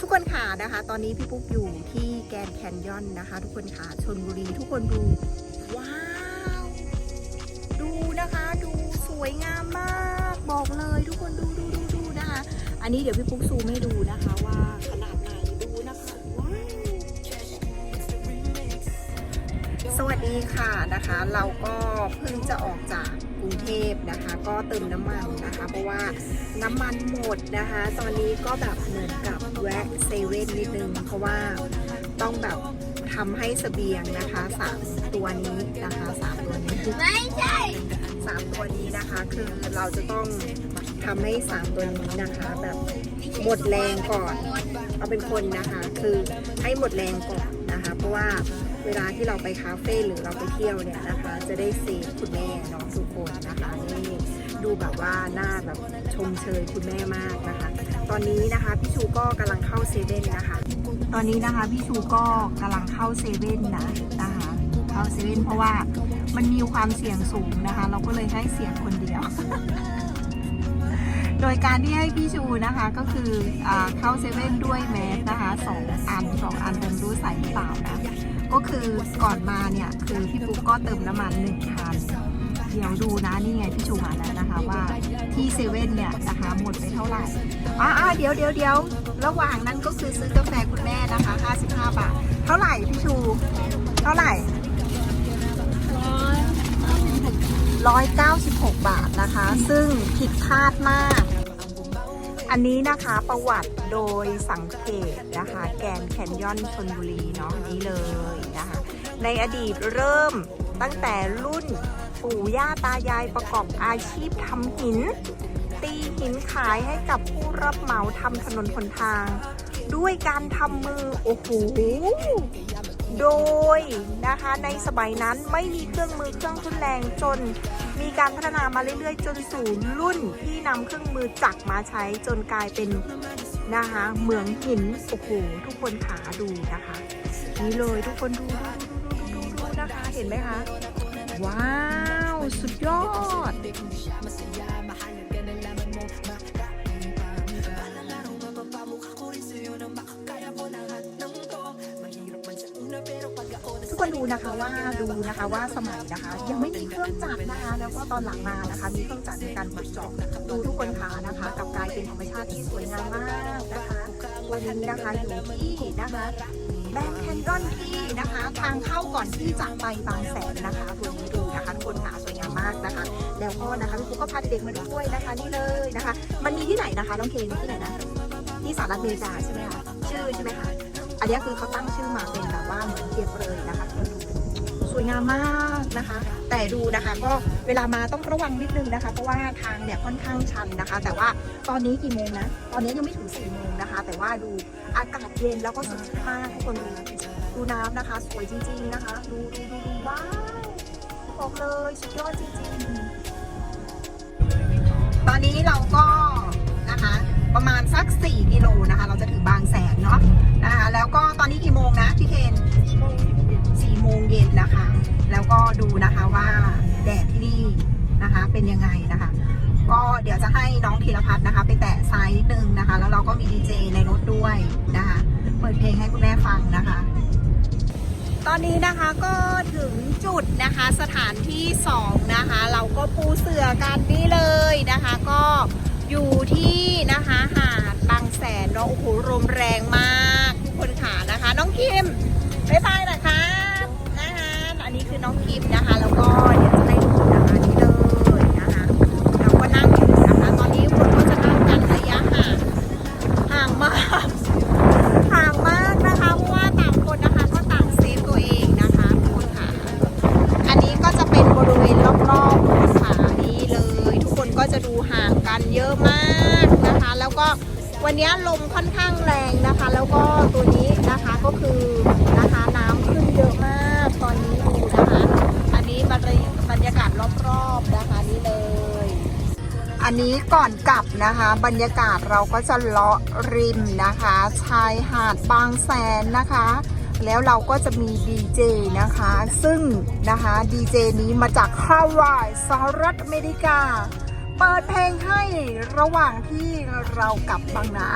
ทุกคนค่ะนะคะ ตอนนี้พี่ปุ๊กอยู่ที่แกนแคนยอนนะคะ ทุกคนค่ะชนบุรีทุกคนดูว้าวดูนะคะดูสวยงามมากบอกเลยทุกคนดูดูดูดูนะคะ อันนี้เดี๋ยวพี่ปุ๊กซูมให้ดูนะคะว่าขนาดไหนดูนะคะว้าวสวัสดีค่ะนะคะ เราก็เพิ่งจะออกจากกรุงเทพนะคะ ก็เติมน้ำมันนะคะ เพราะว่าน้ำมันหมดนะคะ ตอนนี้ก็แบบเหมือน แวะเซเว่นนิดนึง เพราะว่าต้องแบบทำให้เสบียงนะคะสามตัวนี้นะคะสามตัวนี้ไม่ใช่สามตัวนี้นะคะ คือเราจะต้องทำให้สามตัวนี้นะคะ แบบหมดแรงก่อน เอาเป็นคนนะคะ คือให้หมดแรงก่อนนะคะ เพราะว่า เวลาที่เราไปคาเฟ่หรือเราไปเที่ยวเนี่ยนะคะ จะได้เซฟคุณแม่น้องทุกคนนะคะนี่ดูแบบว่าหน้าแบบชมเชยคุณแม่มากนะคะ ตอนนี้นะคะพี่ชูก็กำลังเข้าเซเว่นนะคะ ตอนนี้นะคะพี่ชูก็กำลังเข้าเซเว่นนะนะคะเข้าเซเว่นเพราะว่ามันมีความเสี่ยงสูงนะคะ เราก็เลยให้เสียงคนเดียวโดยการที่ให้พี่ชูนะคะก็คืออเข้าเซเว่นด้วยแมสนะคะสองอันสองอันเดิมรู้ใส่หรือเปล่านะ ก็คือก่อนมาเนี่ย คือพี่ปุ๊กก็เติมน้ำมันหนึ่งพันเดี๋ยวดูนะนี่ไงพี่ชูมาแล้วนะคะว่าที่เซเว่นเนี่ยนะคะหมดไปเท่าไหร่อ่าเดี๋ยวเดี๋ยวเดี๋ยวระหว่างนั้นก็คือซื้อกาแฟคุณแม่นะคะ 55 บาท เท่าไหร่พี่ชู เท่าไหร่196 บาทนะคะ ซึ่งผิดคาดมาก อันนี้นะคะประวัติโดยสังเกตนะคะ แกนแคนยอนชนบุรีเนาะนี้เลย นะคะ ในอดีตเริ่มตั้งแต่รุ่นปู่ย่าตายายประกอบอาชีพทำหิน ตีหินขายให้กับผู้รับเหมาทำถนนหนทาง ด้วยการทำมือ โอ้โห โดยนะคะในสมัยนั้นไม่มีเครื่องมือเครื่องทุนแรงจน มีการพัฒนามาเรื่อยๆ จนสู่รุ่นที่นำเครื่องมือจักรมาใช้จนกลายเป็นนะคะเหมืองหินโอ้โหทุกคนขาดูนะคะ นี่เลยทุกคนดูดูดูดูดูดูนะคะเห็นไหมคะ ว้าว สุดยอด กคนดูนะคะว่าดูนะคะว่าสมัยนะคะ ยังไม่มีเครื่องจักรนะคะ แล้วก็ตอนหลังมานะคะ มีเครื่องจักรในการขุดเจาะนะคะดูทุกคนขานะคะกับกลายเป็นธรรมชาติที่สวยงามมากนะคะวันนี้นะคะอยู่ที่นะคะแบงค์แคนยอนที่นะคะ ทางเข้าก่อนที่จะไปบางแสนนะคะคุณดูนะคะทุกคนขาสวยงามมากนะคะ แล้วก็นะคะพี่ปุ๊กก็พาเด็กๆมาดูด้วยนะคะนี่เลยนะคะ มันมีที่ไหนนะคะน้องเคนที่ไหนนะที่สหรัฐอเมริกาใช่ไหมคะชื่อใช่ไหมคะ อันนี้คือเขาตั้งชื่อมาเป็นแบบว่าเหมือนเทียบเลยนะคะสวยงามมากนะคะ แต่ดูนะคะก็เวลามาต้องระวังนิดนึงนะคะ เพราะว่าทางเนี่ยค่อนข้างชันนะคะ แต่ว่าตอนนี้กี่โมงนะ ตอนนี้ยังไม่ถึง4โมงนะคะ แต่ว่าดูอากาศเย็นแล้วก็สดชื่นมากทุกคนดูดูน้ำนะคะ สวยจริง ๆนะคะ ดูดูดูดูว้าวบอกเลยสุดยอดจริง ๆ ตอนนี้เราก็นะคะประมาณสัก4กิโล เป็นยังไงนะคะ ก็เดี๋ยวจะให้น้องธีรพัฒน์นะคะ ไปแตะไซ้ายนิดนึงนะคะ แล้วเราก็มีดีเจในรถด้วยนะคะ เปิดเพลงให้คุณแม่ฟังนะคะ ตอนนี้นะคะก็ถึงจุดนะคะสถานที่สองนะคะ เราก็ปูเสือกันนี่เลยนะคะ ก็อยู่ที่นะคะหาดบางแสนเนาะโอ้โหลมแรงมาก วันนี้ลมค่อนข้างแรงนะคะ แล้วก็ตัวนี้นะคะก็คือนะคะน้ำขึ้นเยอะมากตอนนี้ดูนะคะ อันนี้บรรยากาศรอบๆนะคะนี่เลย อันนี้ก่อนกลับนะคะ บรรยากาศเราก็จะเลาะริมนะคะ ชายหาดบางแสนนะคะ แล้วเราก็จะมีดีเจนะคะ ซึ่งนะคะดีเจนี้มาจากฮาวายสหรัฐอเมริกา เปิดเพลงให้ระหว่างที่เรากลับบางนา